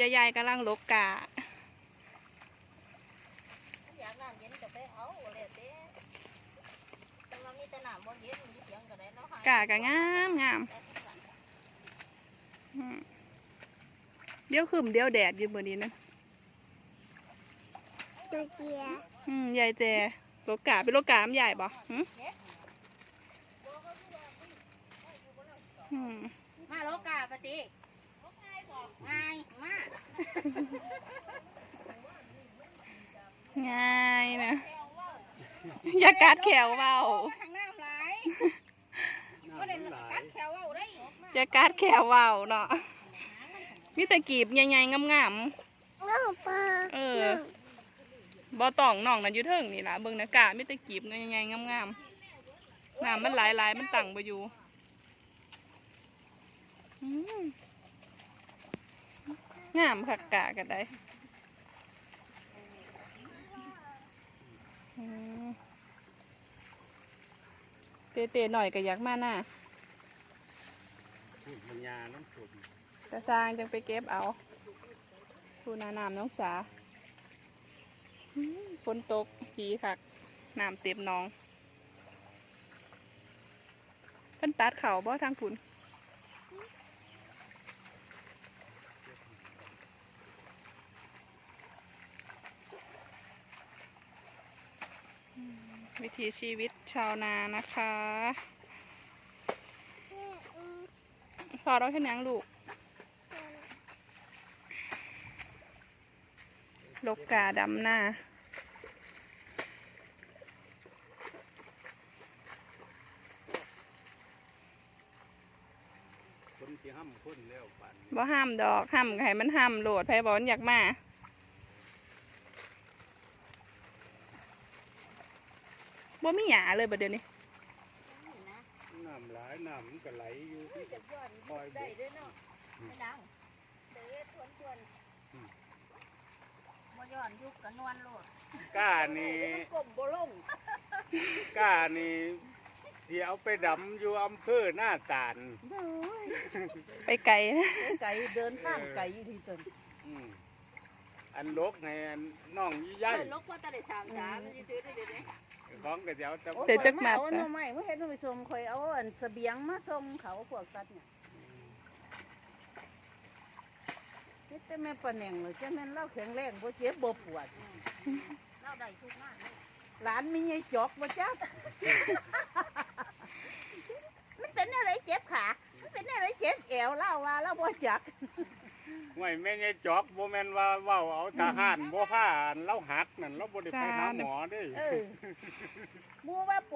ยายๆกำลังลกกาอยากน้ำเย็นก็ไปเอาเลยเต้แต่ว่ามีแต่น้ำบ่เย็นมีเสียงก็ได้แล้วหายกากะงามงามอืมเดี๋ยวขึ้นเดี๋ยวแดดอยู่บนนี้นะตัวเกียอืมยายแต่ลกกาเป็นลกกามนใหญ่บ่หืมอืมมาโลกาปฏิง่ายมาก ง่ายนะ อย่ากัดแขวเบาทางน้ำไหลก็ได้กัดแขวเอาได้อย่ากัดแขวเบาเนาะมีแต่กีบใหญ่ๆงามน้องปลาๆเออบ่ต้องน่องนั่นอยู่เทิงนี่ล่ะเบิ่งนะกะมีแต่กีบใหญ่ๆงามๆน้ำมันหลายๆมันตั้งบ่อยู่อืม งามคักกะกันได้อืมเตะๆหน่อยก็อยากมาหน้ามันยาน้ำสุดกระสร้างจังไปเก็บเอาดูนาน้ำน้องสาฝนตกดีคักน้ำเต็มหนองเพิ่นตัดเข่าบ่ทางคุณ วิถีชีวิตชาวนานะคะสอดเอาแค่ยังลูกลกกาดำหน้า คนที่ห้ำคนแล้วปันบ่ห้ามดอกห้ามให้มันห้ามโหลดไผบอลอยากมา บ่มีหยาเลยบัดเดี๋ยวนี้น้ำหลายน้ำมันก็ไหลอยู่ที่กับคอยบได้กด้วยเนาะไม่ดังเด้ทวนทวนบ่ย้อนยุคกับนวลโลดก้านี่กลมบ่ลงก้านี่ที่เอาไปดำอยู่อำเภอหน้าตาลไปไกลไก่เดินข้ามไก่อยู่ที่ตนอืมอันลกในอันน้องยี่ยัยเดินลกว่าตะได้สามสามมันสิซื้อได้เดี๋ยวนี้ ของกระเจ้าแต่เดี๋ยวจักมัดเอานะหน่อไม้มาเฮ็ดให้ไปส่งข่อยเอาอันเสบียงมาส่งเขาพวกสัตว์เนี่ยเฮ็ดแต่แม่ปะแหน่งเลยจ้าแม่นเล่าแข็งแรงบ่เจ็บบ่ปวดเราได้ทุกงานเลยหลานมีไงจอกบ่จักมันเป็นอะไรเจ็บขามันเป็นอะไรเจ็บแอวเล่าว่าเล่าบ่จัก ไม่แม่นยายจอกบ่แม่นว่าเว้าเอาทหารบ่ผ้าอันเล่าหักนั่นเราบ่ได้ไปหาหมอเด้เออหมู่ว่าปวด